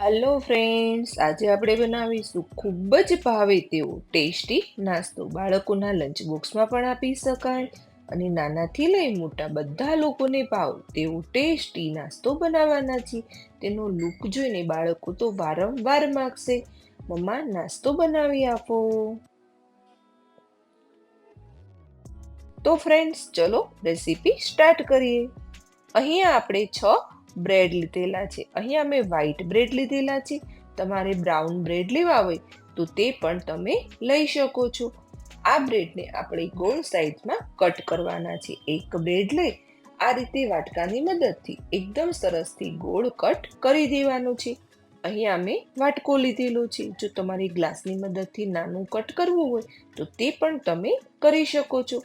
Hello friends આજે આપણે બનાવીશું ખૂબ જ ભાવે તેવો ટેસ્ટી નાસ્તો. બાળકોના લંચ બોક્સમાં પણ આપી શકાય અને નાનાથી લઈ મોટા બધા લોકોને ભાવ તેવો ટેસ્ટી નાસ્તો બનાવવાના છે. તેનો લુક જોઈને બાળકો તો વારંવાર માગશે. મમ્મા, નાસ્તો બનાવી આપો. તો ફ્રેન્ડ્સ ચલો રેસીપી સ્ટાર્ટ કરીએ. અહીંયા આપણે છ બ્રેડ લીધેલા છે. અહીંયા મેં વ્હાઈટ બ્રેડ લીધેલા છે. તમારે બ્રાઉન બ્રેડ લેવા હોય તો તે પણ તમે લઈ શકો છો. આ બ્રેડને આપણે ગોળ સાઈઝમાં કટ કરવાના છે. એક બ્રેડ લઈ આ રીતે વાટકાની મદદથી એકદમ સરસથી ગોળ કટ કરી દેવાનું છે. અહીંયા મેં વાટકો લીધેલો છે. જો તમારી ગ્લાસની મદદથી નાનું કટ કરવું હોય તો તે પણ તમે કરી શકો છો.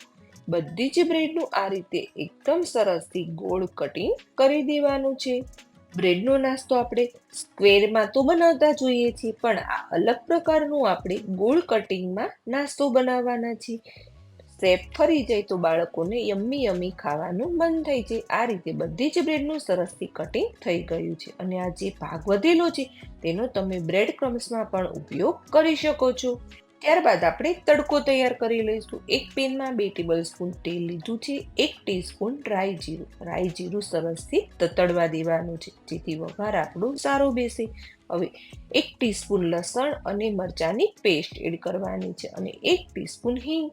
બધી જ બ્રેડનું આ રીતે એકદમ સરસથી ગોળ કટિંગ કરી દેવાનું છે. બ્રેડનો નાસ્તો આપણે સ્ક્વેરમાં તો બનાવતા જોઈએ છીએ, પણ આ અલગ પ્રકારનું આપણે ગોળ કટિંગમાં નાસ્તો બનાવવાના છીએ. શેપ ફરી જાય તો બાળકોને યમ્મી યમ્મી ખાવાનું મન થઈ જાય આ રીતે બધી જ બ્રેડનું સરસથી કટિંગ થઈ ગયું છે અને આ જે ભાગ વધેલો છે તેનો તમે બ્રેડ ક્રમ્સમાં પણ ઉપયોગ કરી શકો છો. ત્યારબાદ આપણે તડકો તૈયાર કરી લઈશું. એક પેનમાં બે ટેબલ સ્પૂન તેલ લીધું છે, એક ટીસ્પૂન રાઈ જીરું. રાઈ જીરું સરસથી તતડવા દેવાનું છે, જેથી વઘાર આપણો સારો બેસે. હવે એક ટીસ્પૂન લસણ અને મરચાંની પેસ્ટ એડ કરવાની છે અને એક ટીસ્પૂન હિંગ,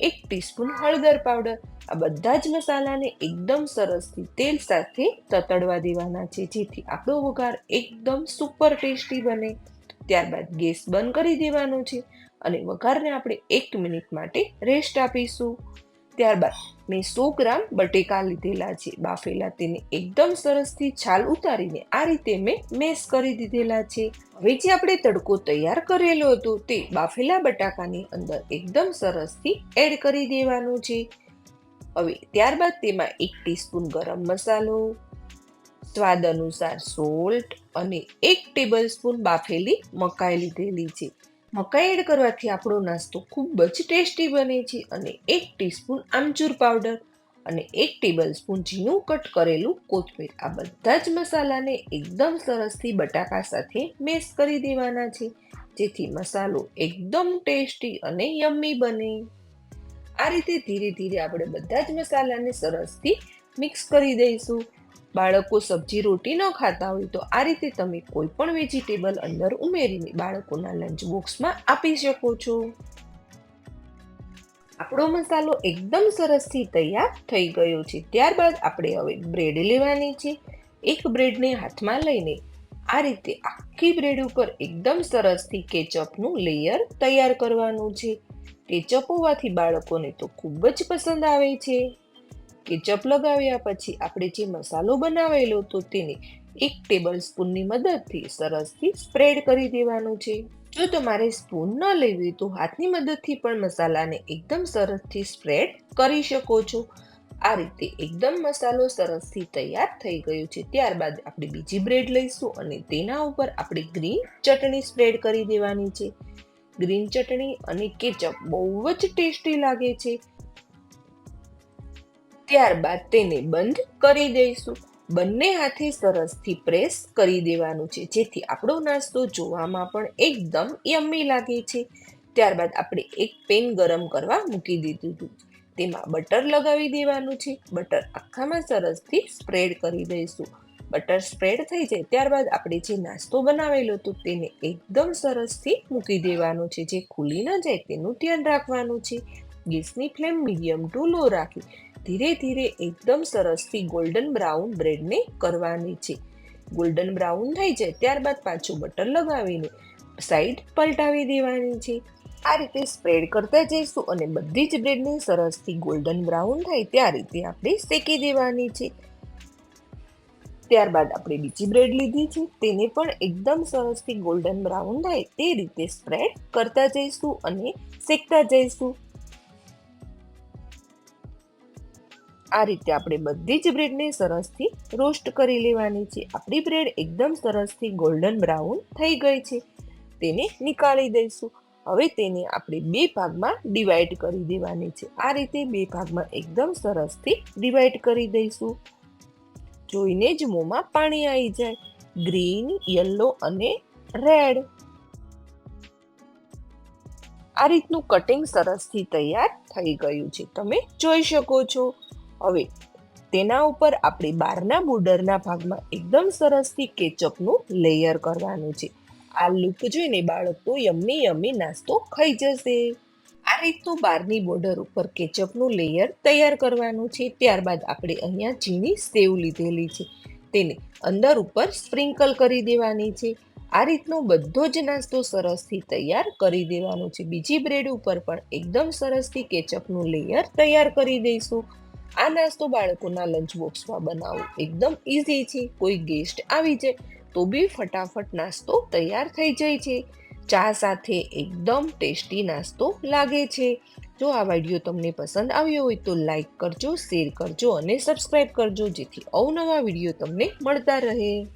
એક ટીસ્પૂન હળદર પાવડર આ બધા જ મસાલાને એકદમ સરસથી તેલ સાથે તતડવા દેવાના છે, જેથી આપણો વઘાર એકદમ સુપર ટેસ્ટી બને. ત્યારબાદ ગેસ બંધ કરી દેવાનો છે. અને વઘારને આપણે એક મિનિટ માટે રેસ્ટ આપીશું. ત્યારબાદ મેં સો ગ્રામ બટેકા લીધેલા છે. બાફેલા તેને એકદમ સરસથી છાલ ઉતારીને આ રીતે મેં મેશ કરી દીધેલા છે. હવે જે આપણે તડકો તૈયાર કરેલો હતો તે બાફેલા બટાકાની અંદર એકદમ સરસથી એડ કરી દેવાનું છે. હવે ત્યારબાદ તેમાં એક ટીસ્પૂન ગરમ મસાલો, સ્વાદ અનુસાર સોલ્ટ અને એક ટેબલ સ્પૂન બાફેલી મકાઈ લીધેલી છે. મકાઈ એડ કરવાથી આપણો નાસ્તો ખૂબ જ ટેસ્ટી બને છે અને એક ટીસ્પૂન આમચૂર પાવડર અને એક ટેબલ સ્પૂન ઝીણું કટ કરેલું કોથમીર. આ બધા જ મસાલાને એકદમ સરસથી બટાકા સાથે મેશ કરી દેવાના છે, જેથી મસાલો એકદમ ટેસ્ટી અને યમ્મી બને. આ રીતે ધીરે ધીરે આપણે બધા જ મસાલાને સરસથી મિક્સ કરી દઈશું. બાળકો સબ્જી રોટી ન ખાતા હોય તો આ રીતે તમે કોઈ પણ વેજીટેબલ અંદર ઉમેરીને બાળકોના લંચ બોક્સમાં આપી શકો છો. આપણો મસાલો એકદમ સરસથી તૈયાર થઈ ગયો છે. ત્યારબાદ આપણે હવે બ્રેડ લેવાની છે. એક બ્રેડને હાથમાં લઈને આ રીતે આખી બ્રેડ ઉપર એકદમ સરસથી કેચઅપનું લેયર તૈયાર કરવાનું છે. કેચઅપ હોવાથી બાળકોને તો ખૂબ જ પસંદ આવે છે. કેચઅપ લગાવ્યા પછી આપણે જે મસાલો બનાવેલો તો તેને એક ટેબલ સ્પૂનની મદદથી સરસથી સ્પ્રેડ કરી દેવાનું છે. જો તમારે સ્પૂન ન લેવી તો હાથની મદદથી પણ મસાલાને એકદમ સરસથી સ્પ્રેડ કરી શકો છો. આ રીતે એકદમ મસાલો સરસથી તૈયાર થઈ ગયો છે. ત્યારબાદ આપણે બીજી બ્રેડ લઈશું અને તેના ઉપર આપણે ગ્રીન ચટણી સ્પ્રેડ કરી દેવાની છે. ગ્રીન ચટણી અને કેચઅપ બહુ જ ટેસ્ટી લાગે છે. ત્યારબાદ તેને બંધ કરી દઈશું. બંને હાથે સરસથી પ્રેસ કરી દેવાનું છે. જેથી આપણો નાસ્તો જોવામાં પણ એકદમ યમ્મી લાગે છે. ત્યારબાદ આપણે એક પેન ગરમ કરવા મૂકી દીધું હતું. તેમાં બટર લગાવી દેવાનું છે. બટર આખામાં સરસથી સ્પ્રેડ કરી દઈશું. બટર સ્પ્રેડ થઈ જાય ત્યારબાદ આપણે જે નાસ્તો બનાવેલો હતો તેને એકદમ સરસથી મૂકી દેવાનું છે. જે ખુલી ન જાય તેનું ધ્યાન રાખવાનું છે. ગેસની ફ્લેમ મીડિયમ ટુ લો રાખી. ધીરે ધીરે એકદમ સરસથી ગોલ્ડન બ્રાઉન બ્રેડને કરવાની છે. ગોલ્ડન બ્રાઉન થઈ જાય ત્યારબાદ પાછું બટર લગાવીને સાઈડ પલટાવી દેવાની છે. આ રીતે સ્પ્રેડ કરતા જઈશું અને બધી જ બ્રેડને સરસથી ગોલ્ડન બ્રાઉન થાય ત્યાં રીતે આપણે શેકી દેવાની છે. ત્યારબાદ આપણે બીજી બ્રેડ લીધી છે, તેને પણ એકદમ સરસથી ગોલ્ડન બ્રાઉન થાય તે રીતે સ્પ્રેડ કરતા જઈશું અને શેકતા જઈશું. આ રીતે આપણે બધી જ બ્રેડને સરસથી રોસ્ટ કરી લેવાની છે. આપણી બ્રેડ એકદમ સરસથી ગોલ્ડન બ્રાઉન થઈ ગઈ છે. તેને નીકાળી દઈશું. હવે તેને આપણે બે ભાગમાં ડિવાઈડ કરી દેવાની છે. આ રીતે બે ભાગમાં એકદમ સરસથી ડિવાઈડ કરી દઈશું. જોઈને જ મોંમાં પાણી આવી જાય. ગ્રીન યલો અને રેડ આ રીતનું કટિંગ સરસથી તૈયાર થઈ ગયું છે. તમે જોઈ શકો છો. હવે, તેના ઉપર આપણે બહારના બોર્ડરના ભાગમાં એકદમ સરસથી કેચઅપનું લેયર કરવાનું છે. આ લુક જોઈને બાળકો યમ્મી યમ્મી નાસ્તો ખાઈ જશે. આ રીતનું બહારની બોર્ડર ઉપર કેચઅપનું લેયર તૈયાર કરવાનું છે. ત્યારબાદ આપણે અહીંયા ઝીણી સેવ લીધેલી છે. તેને અંદર ઉપર સ્પ્રિંકલ કરી દેવાની છે. આ રીતનો બધો જ નાસ્તો સરસથી તૈયાર કરી દેવાનો છે. બીજી બ્રેડ ઉપર પણ એકદમ સરસથી કેચઅપનું લેયર તૈયાર કરી દઈશું. આ નાસ્તો બાળકોના લંચ બોક્સમાં બનાવવો એકદમ ઇઝી છે. કોઈ ગેસ્ટ આવી જાય, તો બી ફટાફટ નાસ્તો તૈયાર થઈ જાય છે. ચા સાથે એકદમ ટેસ્ટી નાસ્તો લાગે છે. જો આ વીડિયો તમને પસંદ આવ્યો હોય, તો લાઈક કરજો શેર કરજો અને સબસ્ક્રાઈબ કરજો, જેથી અવનવા વીડિયો તમને મળતા રહે.